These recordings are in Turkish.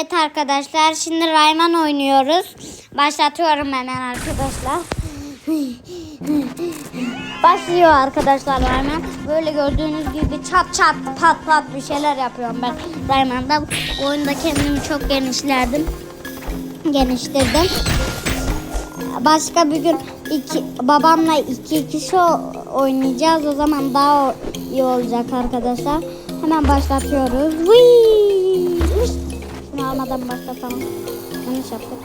Evet arkadaşlar şimdi Rayman oynuyoruz. Başlatıyorum hemen arkadaşlar. Başlıyor arkadaşlar Rayman. Böyle gördüğünüz gibi çat çat pat pat bir şeyler yapıyorum ben Rayman'da. Oyunda kendimi çok genişlerdim. Geniştirdim. Başka bir gün iki, babamla iki kişi oynayacağız. O zaman daha iyi olacak arkadaşlar. Hemen başlatıyoruz. Vıy! Almadan başlatalım. Yanlış yaptık.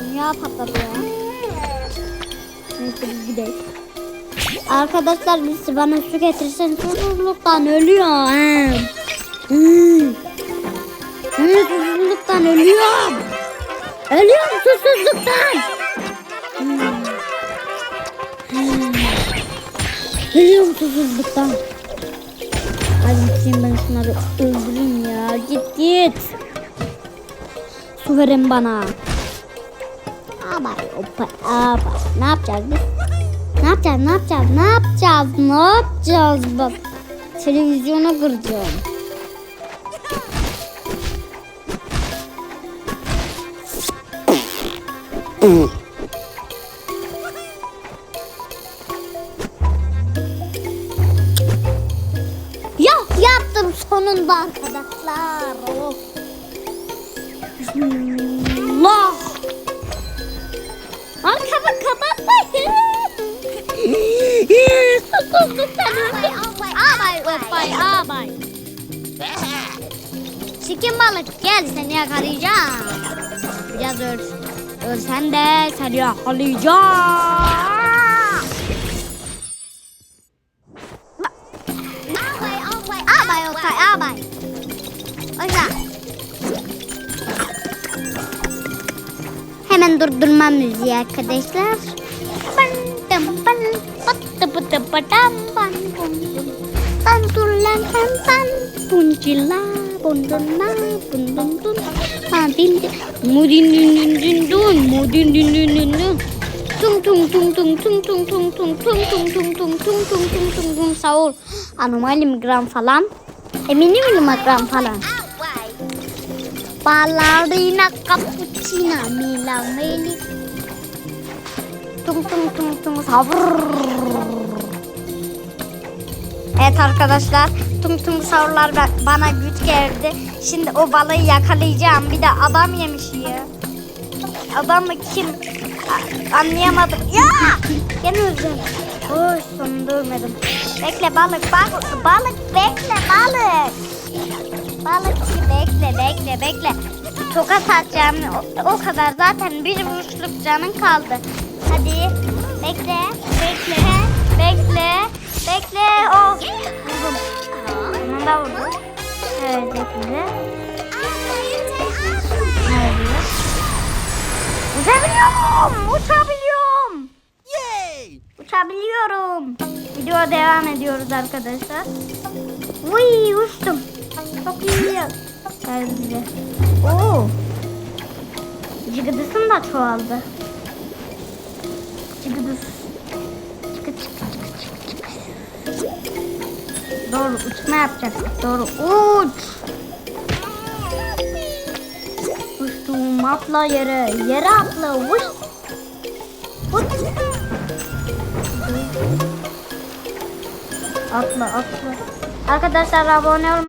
Dünya patladı ya. Neyse biz gidelim. Arkadaşlar birisi bana su getirsen susuzluktan ölüyor. He. Hmm. Hı, susuzluktan ölüyorum. Ölüyorum susuzluktan. Hmm. Hmm. Ölüyorum susuzluktan. Hadi gideyim ben şunları öldüreyim ya. Git git. Su verin bana. Abay, opa, abay. Ne yapacağız biz? Ne yapacağız, ne yapacağız, ne yapacağız, ne yapacağız bak. Televizyona kıracağım. Ya sonunda arkadaşlar. Of. Allah. Arkamı kapatmayın. Susuzluktan öldüm. Abay öpay abay. Sikin balık gel seni yakalayacağım. Biraz öl. Ölsen de seni yakalayacağım. Ban bum bum. Tan tulan tan tan puncila bunduna bundun dun. Ha din din mudin din din din dun mudin din din din dun. Tung tung tung tung tung tung tung tung tung tung tung tung tung tung tung tung tung Saul anomali migran falan Emini miligram falan Ballerina cappuccina Mila Meli Tung tung tung tung savur Evet arkadaşlar tung tung savurlar ba- bana güç geldi. Şimdi o balığı yakalayacağım. Bir de adam yemiş ya. Adamı kim? A- anlayamadım. Ya! Gene öleceğim. Sonunda ölmedim. Bekle balık balık balık bekle balık. Balıkçı bekle bekle bekle. Tokat atacağım. O, o kadar zaten bir vuruşluk canın kaldı. Hadi bekle bekle bekle bekle. Oh vurdum. Bunu da vurdum. Evet. Nerede? Uçabiliyorum. Uçabiliyorum. Uçabiliyorum. Video devam ediyoruz arkadaşlar. Uy uçtum. Çok iyi. Geldi. Oo. Cıgıdısım da çoğaldı. Cıgıdıs. Çıkı çıkı çıkı çıkı çıkı. Doğru uçma yapacaktık. Doğru uç. Uçtum atla yere. Yere atla uç. Uç. Atla atla. Arkadaşlar abone olmayı